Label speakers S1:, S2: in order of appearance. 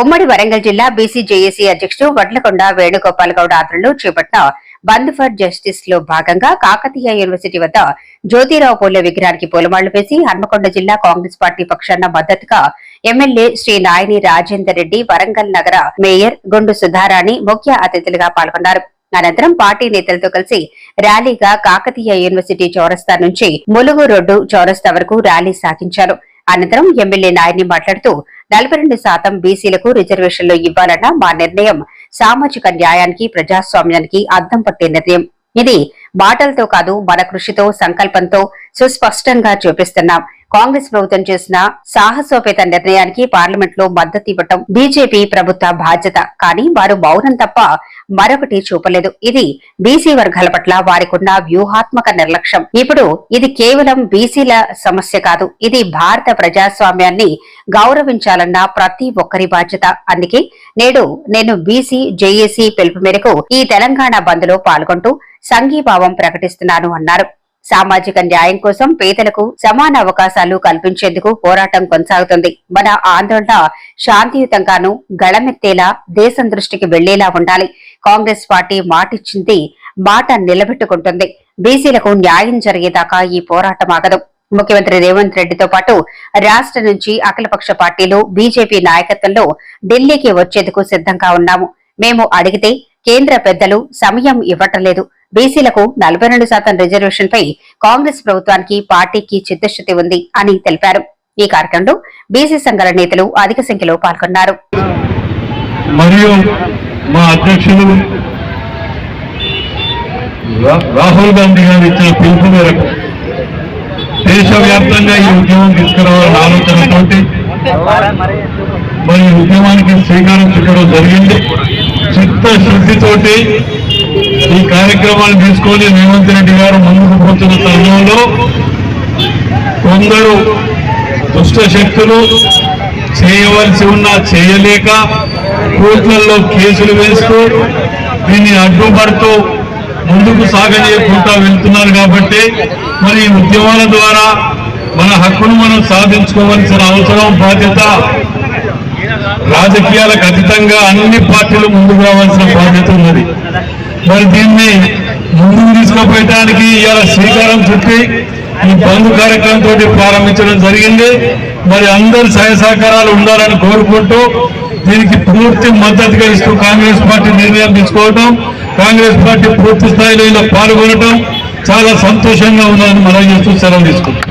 S1: ఉమ్మడి వరంగల్ జిల్లా BC JAC అధ్యక్షుడు వడ్లకొండ వేణుగోపాల్ గౌడ్ ఆధ్వర్యంలో చేపట్టిన బంద్ ఫర్ జస్టిస్లో భాగంగా కాకతీయ యూనివర్సిటీ వద్ద జ్యోతిరావు పూల విగ్రహానికి పూలమాళ్ళు వేసి హన్మకొండ జిల్లా కాంగ్రెస్ పార్టీ పక్షాన మద్దతుగా ఎమ్మెల్యే శ్రీ నాయని రాజేందర్ రెడ్డి వరంగల్ నగర మేయర్ గుండు సుధారాణి ముఖ్య అతిథులుగా పాల్గొన్నారు. అనంతరం పార్టీ నేతలతో కలిసి ర్యాలీగా కాకతీయ యూనివర్సిటీ చౌరస్తా నుంచి ములుగు రోడ్డు చౌరస్తా వరకు ర్యాలీ సాగించారు. అనంతరం ఎమ్మెల్యే నాయని మాట్లాడుతూ నలభై రెండు శాతం బీసీలకు రిజర్వేషన్లు ఇవ్వాలన్న మా నిర్ణయం. సామాజిక న్యాయానికి ప్రజాస్వామ్యానికి అద్దం పట్టే నిర్ణయం. ఇది మాటలతో కాదు మన కృషితో సంకల్పంతో సుస్పష్టంగా చూపిస్తున్నాం. కాంగ్రెస్ ప్రభుత్వం చేసిన సాహసోపేత నిర్ణయానికి పార్లమెంట్లో మద్దతు ఇవ్వటం బీజేపీ ప్రభుత్వ బాధ్యత. కానీ వారు మౌనం తప్ప మరొకటి చూపలేదు. ఇది బీసీ వర్గాల పట్ల వారికున్న వ్యూహాత్మక నిర్లక్ష్యం. ఇప్పుడు ఇది కేవలం బీసీల సమస్య కాదు. ఇది భారత ప్రజాస్వామ్యాన్ని గౌరవించాలన్న ప్రతి ఒక్కరి బాధ్యత. అందుకే నేడు నేను బీసీ జేఏసీ పిలుపు మేరకు ఈ తెలంగాణ బంద్లో పాల్గొంటూ సంఘీభావం ప్రకటిస్తున్నాను అన్నారు. సామాజిక న్యాయం కోసం పేదలకు సమాన అవకాశాలు కల్పించేందుకు పోరాటం కొనసాగుతుంది. మన ఆందోళన శాంతియుతంగాను గళమెత్తేలా దేశం దృష్టికి వెళ్ళేలా ఉండాలి. కాంగ్రెస్ పార్టీ మాటిచ్చింది మాట నిలబెట్టుకుంటుంది. బీసీలకు న్యాయం జరిగేదాకా ఈ పోరాటం ఆగదు. ముఖ్యమంత్రి రేవంత్ రెడ్డితో పాటు రాష్ట్ర నుంచి అఖిలపక్ష పార్టీలు బీజేపీ నాయకత్వంలో ఢిల్లీకి వచ్చేందుకు సిద్ధంగా ఉన్నాము. మేము అడిగితే కేంద్ర పెద్దలు సమయం ఇవ్వటం లేదు బీసీలకు నలభై రెండు శాతం రిజర్వేషన్ పై కాంగ్రెస్ ప్రభుత్వానికి పార్టీకి చిత్తశుద్ధి ఉంది అని తెలిపారు. ఈ కార్యక్రమంలో బీసీ సంఘాల నేతలు అధిక సంఖ్యలో పాల్గొన్నారు.
S2: మరియు మా అధ్యక్షులు రాహుల్ గాంధీ గారు ఇచ్చిన పిలుపు మేరకు దేశవ్యాప్తంగా ఈ ఉద్యమం తీసుకురావాలన్న ఆలోచనతోటి మరి ఉద్యమానికి శ్రీకారం చుట్టడం జరిగింది. చిత్తశుద్ధితోటి ఈ కార్యక్రమాన్ని తీసుకొని రేవంత్ రెడ్డి గారు ముందుకు పోతున్న తరుణంలో కొందరు దుష్ట శక్తులు చేయవలసి ఉన్నా చేయలేక కోర్టులలో కేసులు వేస్తూ దీన్ని అడ్డుపడుతూ ముందుకు సాగనీయకుండా వెళ్తున్నారు కాబట్టి మరి ఉద్యమాల ద్వారా మన హక్కును మనం సాధించుకోవాల్సిన అవసరం బాధ్యత రాజకీయాలకు అతీతంగా అన్ని పార్టీలు ముందుకు రావాల్సిన బాధ్యత ఉన్నది. మరి దీన్ని ముందుకు తీసుకుపోయడానికి ఇవాళ శ్రీకారం చుట్టి ఈ బంధు కార్యక్రమంతో ప్రారంభించడం జరిగింది. మరి అందరు సహాయ సహకారాలు ఉండాలని కోరుకుంటూ దీనికి పూర్తి మద్దతుగా ఇస్తూ కాంగ్రెస్ పార్టీ నిర్ణయం తీసుకోవడం కాంగ్రెస్ పార్టీ పూర్తి స్థాయిలో ఇలా పాల్గొనడం చాలా సంతోషంగా ఉన్నదని మనం చేస్తూ సెలవు తీసుకుంటాం